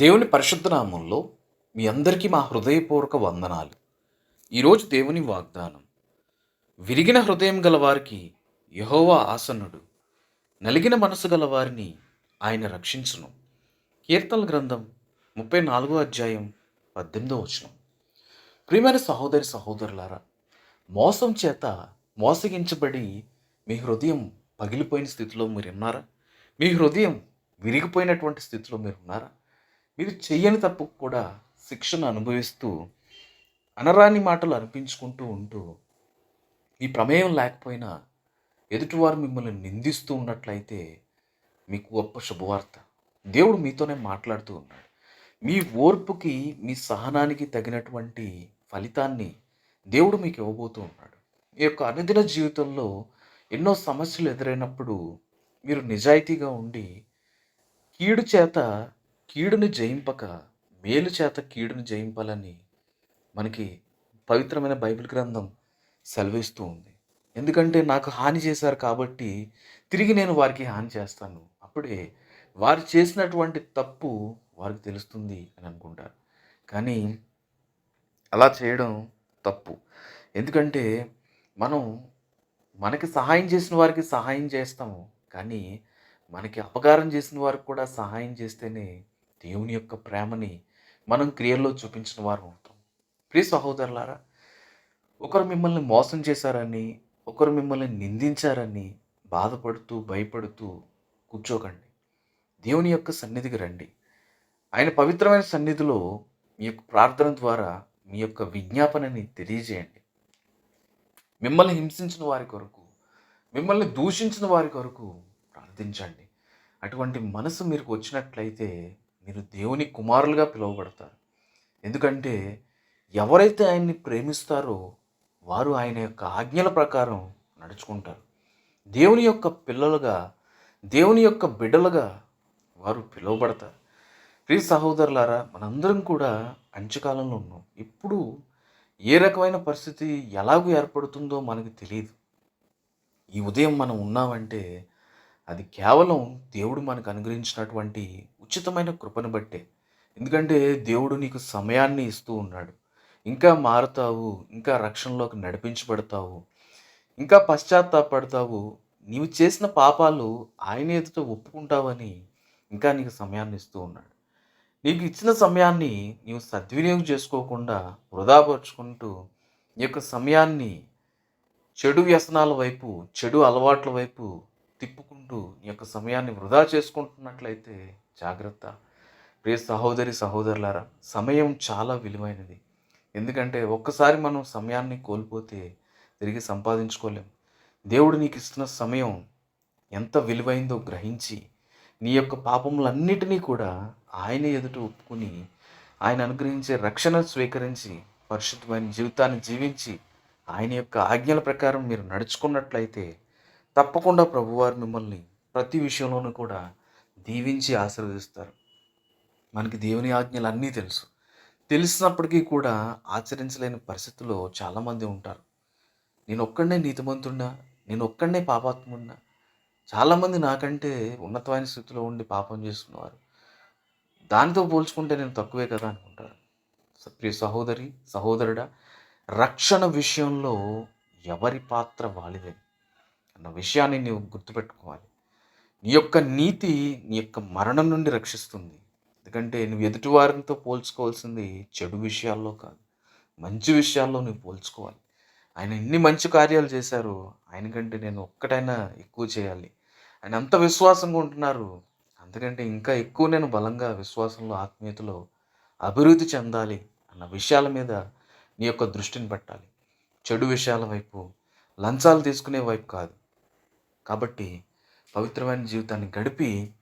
దేవుని పరిశుద్ధనామంలో మీ అందరికీ మా హృదయపూర్వక వందనాలు. ఈరోజు దేవుని వాగ్దానం విరిగిన హృదయం గల వారికి యహోవా ఆసనుడు నలిగిన మనసు గల వారిని ఆయన రక్షించును. కీర్తన గ్రంథం ముప్పై నాలుగో అధ్యాయం పద్దెనిమిదో వచనం. ప్రియమైన సహోదరి సహోదరులారా మోసం చేత మోసగించబడి మీ హృదయం పగిలిపోయిన స్థితిలో మీరు ఉన్నారా మీ హృదయం విరిగిపోయినటువంటి స్థితిలో మీరు ఉన్నారా మీరు చెయ్యని తప్పుకు కూడా శిక్షను అనుభవిస్తూ అనరాని మాటలు అనిపించుకుంటూ ఉంటూ మీ ప్రమేయం లేకపోయినా ఎదుటివారు మిమ్మల్ని నిందిస్తూ ఉన్నట్లయితే మీకు గొప్ప శుభవార్త. దేవుడు మీతోనే మాట్లాడుతూ ఉన్నాడు. మీ ఓర్పుకి మీ సహనానికి తగినటువంటి ఫలితాన్ని దేవుడు మీకు ఇవ్వబోతూ ఉన్నాడు. ఈ యొక్క అనుదిన జీవితంలో ఎన్నో సమస్యలు ఎదురైనప్పుడు మీరు నిజాయితీగా ఉండి కీడు చేత కీడుని జయింపక మేలు చేత కీడుని జయింపాలని మనకి పవిత్రమైన బైబిల్ గ్రంథం సెలవిస్తూ ఉంది. ఎందుకంటే నాకు హాని చేశారు కాబట్టి తిరిగి నేను వారికి హాని చేస్తాను. అప్పుడే వారు చేసినటువంటి తప్పు వారికి తెలుస్తుంది అని అనుకుంటారు. కానీ అలా చేయడం తప్పు. ఎందుకంటే మనం మనకి సహాయం చేసిన వారికి సహాయం చేస్తాము. కానీ మనకి అపకారం చేసిన వారికి కూడా సహాయం చేస్తేనే దేవుని యొక్క ప్రేమని మనం క్రియల్లో చూపించిన వారు అవుతాం. ప్రియ సహోదరులారా ఒకరు మిమ్మల్ని మోసం చేశారని ఒకరు మిమ్మల్ని నిందించారని బాధపడుతూ భయపడుతూ కూర్చోకండి. దేవుని యొక్క సన్నిధికి రండి. ఆయన పవిత్రమైన సన్నిధిలో మీ యొక్క ప్రార్థన ద్వారా మీ యొక్క విజ్ఞాపనని తెలియజేయండి. మిమ్మల్ని హింసించిన వారి కొరకు మిమ్మల్ని దూషించిన వారి కొరకు ప్రార్థించండి. అటువంటి మనసు మీకు వచ్చినట్లయితే మీరు దేవుని కుమారులుగా పిలువబడతారు. ఎందుకంటే ఎవరైతే ఆయన్ని ప్రేమిస్తారో వారు ఆయన యొక్క ఆజ్ఞల ప్రకారం నడుచుకుంటారు. దేవుని యొక్క పిల్లలుగా దేవుని యొక్క బిడ్డలుగా వారు పిలువబడతారు. ప్రియ సహోదరులారా మనందరం కూడా అంచుకాలంలో ఉన్నాం. ఇప్పుడు ఏ రకమైన పరిస్థితి ఎలాగూ ఏర్పడుతుందో మనకు తెలియదు ఈ ఉదయం మనం ఉన్నామంటే అది కేవలం దేవుడు మనకు అనుగ్రహించినటువంటి ఉచితమైన కృపను బట్టే. ఎందుకంటే దేవుడు నీకు సమయాన్ని ఇస్తూ ఉన్నాడు. ఇంకా మారుతావు ఇంకా రక్షణలోకి నడిపించబడతావు ఇంకా పశ్చాత్తాపడతావు. నీవు చేసిన పాపాలు ఆయన ఎదుట ఒప్పుకుంటావని ఇంకా నీకు సమయాన్ని ఇస్తూ ఉన్నాడు. నీకు ఇచ్చిన సమయాన్ని నీవు సద్వినియోగం చేసుకోకుండా వృధాపరుచుకుంటూ నీ యొక్క సమయాన్ని చెడు వ్యసనాల వైపు చెడు అలవాట్ల వైపు తిప్పుకుంటూ నీ యొక్క సమయాన్ని వృధా చేసుకుంటున్నట్లయితే జాగ్రత్త. ప్రియ సహోదరి సహోదరులారా సమయం చాలా విలువైనది. ఎందుకంటే ఒక్కసారి మనం సమయాన్ని కోల్పోతే తిరిగి సంపాదించుకోలేం. దేవుడు నీకు ఇస్తున్న సమయం ఎంత విలువైందో గ్రహించి నీ యొక్క పాపములన్నిటినీ కూడా ఆయన ఎదుట ఒప్పుకుని ఆయన అనుగ్రహించే రక్షణ స్వీకరించి పరిశుద్ధమైన జీవితాన్ని జీవించి ఆయన యొక్క ఆజ్ఞల ప్రకారం మీరు నడుచుకున్నట్లయితే తప్పకుండా ప్రభువారు మిమ్మల్ని ప్రతి విషయంలోనూ కూడా దీవించి ఆశీర్వదిస్తారు. మనకి దేవుని ఆజ్ఞలు అన్నీ తెలుసు. తెలిసినప్పటికీ కూడా ఆచరించలేని పరిస్థితుల్లో చాలామంది ఉంటారు. నేను ఒక్కడనే నీతిమంతున్నా నేను ఒక్కడనే పాపాత్మున్నా చాలామంది నాకంటే ఉన్నతమైన స్థితిలో ఉండి పాపం చేస్తున్నవారు. దానితో పోల్చుకుంటే నేను తక్కువే కదా అనుకుంటారు. ప్రియ సహోదరి సహోదరుడా రక్షణ విషయంలో ఎవరి పాత్ర వాలిదే అన్న విషయాన్ని నీవు గుర్తుపెట్టుకోవాలి. నీ యొక్క నీతి నీ యొక్క మరణం నుండి రక్షిస్తుంది. ఎందుకంటే నువ్వు ఎదుటివారితో పోల్చుకోవాల్సింది చెడు విషయాల్లో కాదు. మంచి విషయాల్లో నువ్వు పోల్చుకోవాలి. ఆయన ఎన్ని మంచి కార్యాలు చేశారు ఆయన కంటే నేను ఒక్కటైనా ఎక్కువ చేయాలి. ఆయన అంత విశ్వాసంగా ఉంటున్నారు. అందుకంటే ఇంకా ఎక్కువ నేను బలంగా విశ్వాసంలో ఆత్మీయతలో అభివృద్ధి చెందాలి అన్న విషయాల మీద నీ యొక్క దృష్టిని పెట్టాలి. చెడు విషయాల వైపు లంచాలు తీసుకునే వైపు కాదు. కాబట్టి పవిత్రమైన జీవితాన్ని గడిపి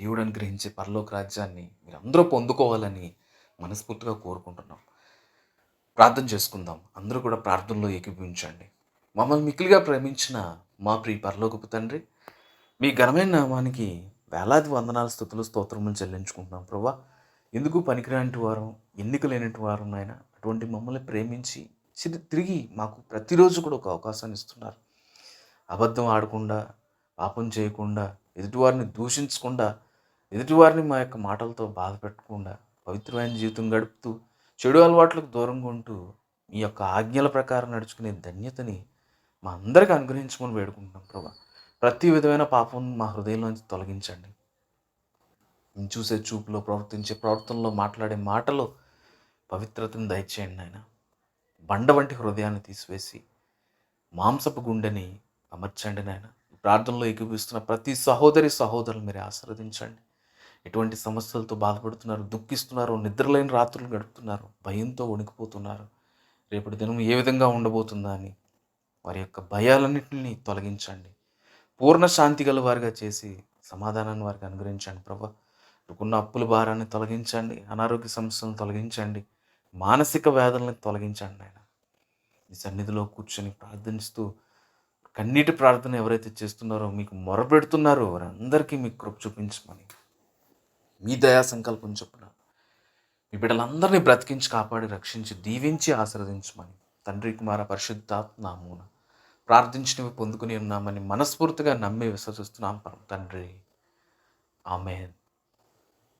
దేవుడు అనుగ్రహించే పరలోక రాజ్యాన్ని మీరందరూ పొందుకోవాలని మనస్ఫూర్తిగా కోరుకుంటున్నాం. ప్రార్థన చేసుకుందాం. అందరూ కూడా ప్రార్థనలో ఏకీభవించండి. మమ్మల్ని మిక్కిలిగా ప్రేమించిన మా ప్రియ పరలోకపు తండ్రి మీ ఘనమైన నామానికి వేలాది వందనాల స్థుతులు స్తోత్రములు చెల్లించుకుంటున్నాం ప్రభా. ఎందుకు పనికిరాని వారం ఎందుకు లేనటి వారం నాయన అటువంటి మమ్మల్ని ప్రేమించి తిరిగి మాకు ప్రతిరోజు కూడా ఒక అవకాశాన్ని ఇస్తున్నారు. అబద్ధం ఆడకుండా పాపం చేయకుండా ఎదుటివారిని దూషించకుండా ఎదుటివారిని మా యొక్క మాటలతో బాధ పెట్టకుండా పవిత్రమైన జీవితం గడుపుతూ చెడు అలవాట్లకు దూరంగా ఉంటూ మీ యొక్క ఆజ్ఞల ప్రకారం నడుచుకునే ధన్యతని మా అందరికీ అనుగ్రహించమని వేడుకుంటున్నాం ప్రభా. ప్రతి విధమైన పాపం మా హృదయంలోంచి తొలగించండి. మేము చూసే చూపులో ప్రవర్తించే ప్రవర్తనలో మాట్లాడే మాటలో పవిత్రతను దయచేయండి ఆయన బండ వంటి హృదయాన్ని తీసివేసి మాంసపు గుండెని అమర్చండి నాయన. ప్రార్థనలో ఏకీపిస్తున్న ప్రతి సహోదరి సహోదరులు మీరు ఆశీర్వదించండి. ఎటువంటి సమస్యలతో బాధపడుతున్నారు దుఃఖిస్తున్నారు నిద్రలేని రాత్రులు గడుపుతున్నారు భయంతో వణికిపోతున్నారు రేపటి దినం ఏ విధంగా ఉండబోతుందా అని వారి యొక్క భయాలన్నింటినీ తొలగించండి. పూర్ణ శాంతి గల వారిగా చేసి సమాధానాన్ని వారికి అనుగ్రహించండి ప్రభా. అప్పుల భారాన్ని తొలగించండి అనారోగ్య సమస్యలను తొలగించండి మానసిక వ్యాధులను తొలగించండి ఆయన సన్నిధిలో కూర్చొని ప్రార్థిస్తూ కన్నీటి ప్రార్థన ఎవరైతే చేస్తున్నారో మీకు మొరపెడుతున్నారో వారందరికీ మీ కృప చూపించమని. మీ దయా సంకల్పం చొప్పున మీ బిడ్డలందరినీ బ్రతికించి కాపాడి రక్షించి దీవించి ఆశీర్వదించమని. తండ్రి కుమార పరిశుద్ధాత్మ నామూన ప్రార్థించినవి పొందుకుని ఉన్నామని మనస్ఫూర్తిగా నమ్మి విశ్వసిస్తున్నాం పరం తండ్రి. ఆమె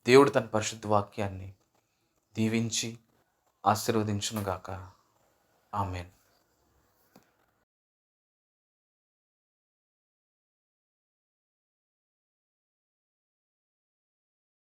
దేవుడు తన పరిశుద్ధ వాక్యాన్ని దీవించి ఆశీర్వదించునుగాక. ఆమెన్.